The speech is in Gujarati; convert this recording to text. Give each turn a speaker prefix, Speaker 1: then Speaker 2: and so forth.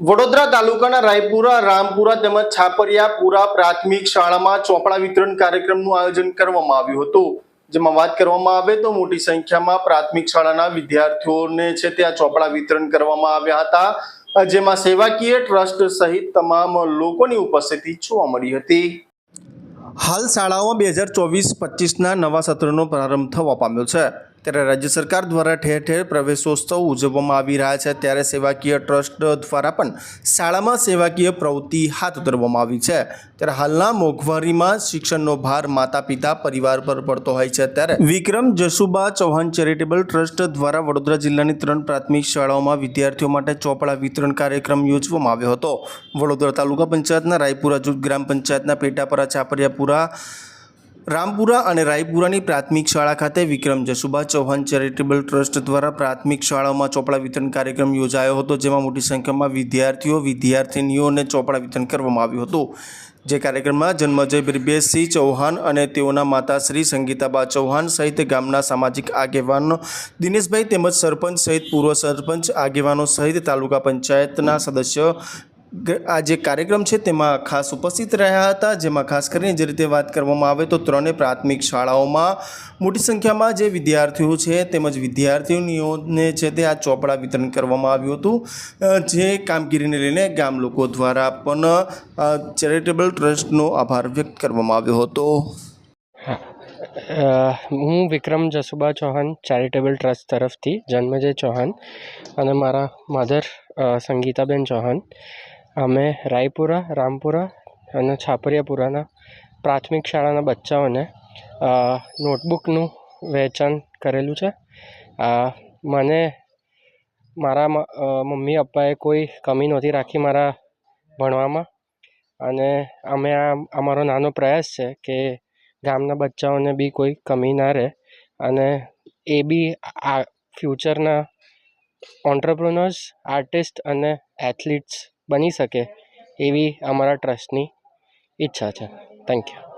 Speaker 1: વડોદરા તાલુકાના રાયપુરા, રામપુરા તેમજ છાપરિયાપુરા પ્રાથમિક શાળામાં ચોપડા વિતરણ કાર્યક્રમનું આયોજન કરવામાં આવ્યું હતું. જેમાં વાત કરવામાં આવે તો મોટી સંખ્યામાં પ્રાથમિક શાળાના વિદ્યાર્થીઓને છે ત્યાં ચોપડા વિતરણ કરવામાં આવ્યા હતા. જેમાં સેવાકીય ટ્રસ્ટ સહિત તમામ લોકોની ઉપસ્થિતિ જોવા મળી હતી. હાલ શાળાઓમાં બે હજાર ચોવીસ પચીસના નવા સત્રનો પ્રારંભ થવા પામ્યો છે. ત્યારે રાજ્ય સરકાર દ્વારા ઠેર ઠેર પ્રવેશોત્સવ ઉજવવામાં આવી રહ્યા છે. ત્યારે સેવાકીય ટ્રસ્ટ દ્વારા પણ શાળામાં સેવાકીય પ્રવૃત્તિ હાથ ધરવામાં આવી છે. ત્યારે હાલના મોંઘવારીમાં શિક્ષણનો ભાર માતા પિતા પરિવાર પર પડતો હોય છે. ત્યારે વિક્રમ જસુબા ચૌહાણ ચેરિટેબલ ટ્રસ્ટ દ્વારા વડોદરા જિલ્લાની ત્રણ પ્રાથમિક શાળાઓમાં વિદ્યાર્થીઓ માટે ચોપડા વિતરણ કાર્યક્રમ યોજવામાં આવ્યો હતો. વડોદરા તાલુકા પંચાયતના રાયપુરા જૂથ, ગ્રામ પંચાયતના પેટાપરા, ચાપરિયાપુરા રામપુરા અને રાયપુરાની પ્રાથમિક શાળા ખાતે વિક્રમ જસુબા ચૌહાણ ચેરિટેબલ ટ્રસ્ટ દ્વારા પ્રાથમિક શાળાઓમાં ચોપડા વિતરણ કાર્યક્રમ યોજાયો હતો, જેમાં મોટી સંખ્યામાં વિદ્યાર્થીઓ, વિદ્યાર્થિનીઓને ચોપડા વિતરણ કરવામાં આવ્યું હતું. જે કાર્યક્રમમાં જન્મજય બ્રિબેશસિંહ ચૌહાણ અને તેઓના માતાશ્રી સંગીતાબા ચૌહાણ સહિત ગામના સામાજિક આગેવાનો, દિનેશભાઈ તેમજ સરપંચ સહિત પૂર્વ સરપંચ આગેવાનો સહિત તાલુકા પંચાયતના સદસ્યો આ જે કાર્યક્રમ છે તેમાં ખાસ ઉપસ્થિત રહ્યા હતા, જેમાં ખાસ કરીને જે રીતે વાત કરવામાં આવે તો ત્રણેય પ્રાથમિક શાળાઓમાં મોટી સંખ્યામાં જે વિદ્યાર્થીઓ છે તેમજ વિદ્યાર્થીઓને છે તે આ ચોપડા વિતરણ કરવામાં આવ્યું હતું. જે કામગીરીને લઈને ગામ લોકો દ્વારા પણ ચેરિટેબલ ટ્રસ્ટનો આભાર વ્યક્ત કરવામાં આવ્યો હતો.
Speaker 2: હું વિક્રમ જસુબા ચૌહાણ, ચેરિટેબલ ટ્રસ્ટ તરફથી જન્મજય ચૌહાણ અને મારા મધર સંગીતાબેન ચૌહાણ. અમે રાયપુરા, રામપુરા અને છાપરિયાપુરાના પ્રાથમિક શાળાના બચ્ચાઓને નોટબુકનું વહેંચાણ કરેલું છે. મને મારા મમ્મી પપ્પાએ કોઈ કમી નહોતી રાખી મારા ભણવામાં. અને અમે આ, અમારો નાનો પ્રયાસ છે કે ગામના બચ્ચાઓને બી કોઈ કમી ના રહે. અને એ બી આ ફ્યુચરના ઓન્ટરપ્રોનર્સ આર્ટિસ્ટ અને એથ્લીટ્સ બની શકે એવી અમારા ટ્રસ્ટની ઈચ્છા છે. Thank you